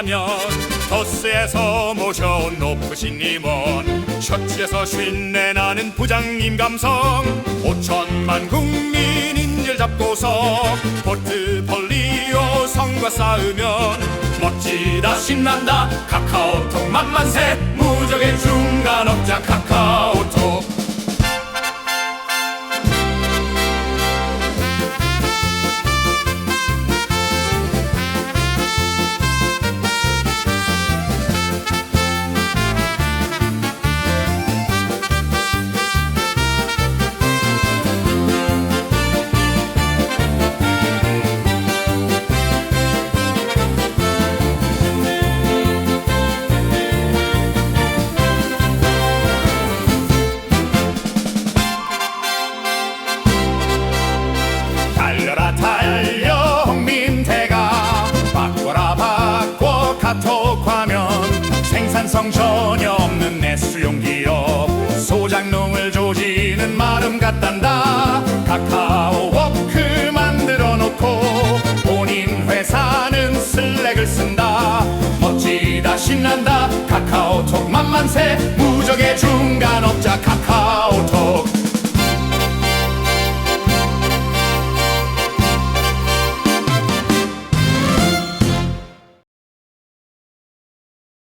하면 더스에서 모셔온 높으신 임원 셔츠에서 쉰내 나는 부장님 감성 5천만 국민 인질 잡고서 포트폴리오 성과 쌓으면 멋지다 신난다. 카카오톡 만만세 무적의 중간업자 카카오 바꿔 카톡 화면 생산성 전혀 없는 내 수용기업. 소장농을 조지는 마름 같단다. 카카오 워크 만들어 놓고 본인 회사는 슬랙을 쓴다. 멋지다 신난다. 카카오톡 만만세. 무적의 중간업자 카카오